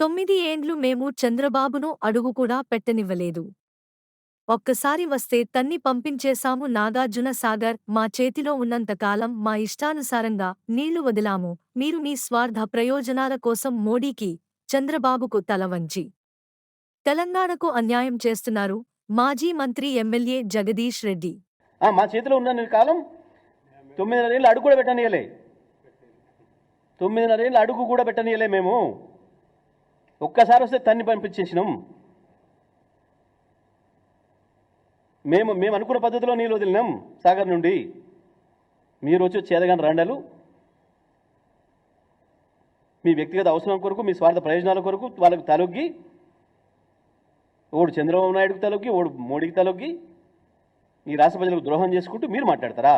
తొమ్మిది ఏండ్లు మేము చంద్రబాబును అడుగు కూడా పెట్టనివ్వలేదు. ఒక్కసారి వస్తే తన్ని పంపించేశాము నాగార్జున సాగర్ మా చేతిలో ఉన్నంతకాలం మా ఇష్టానుసారంగా నీళ్ళు వదిలాము. మీరు మీ స్వార్థ ప్రయోజనాల కోసం మోడీకి చంద్రబాబుకు తల వంచి. తెలంగాణకు అన్యాయం చేస్తున్నారు మాజీ మంత్రి ఎమ్మెల్యే జగదీష్ రెడ్డి. మా చేతిలో ఉన్న కాలం తొమ్మిదిన్నర ఏళ్ళు అడుగు కూడా పెట్టనీయలే తొమ్మిదిన్నర ఏళ్ళు అడుగు కూడా పెట్టనీయలే మేము. ఒక్కసారి వస్తే తన్ని పంపించేసినాం. మేము మేము అనుకున్న పద్ధతిలో నీళ్ళు వదిలినాం సాగర్ నుండి. మీరు వచ్చి చేదగాని రండలు. మీ వ్యక్తిగత అవసరం కొరకు మీ స్వార్థ ప్రయోజనాల కొరకు వాళ్ళకు తలొగ్గి ఓడు చంద్రబాబు నాయుడుకి తలొగ్గి ఓడు మోడీకి తలొగ్గి ఈ రాష్ట్ర ప్రజలకు ద్రోహం చేసుకుంటూ మీరు మాట్లాడతారా?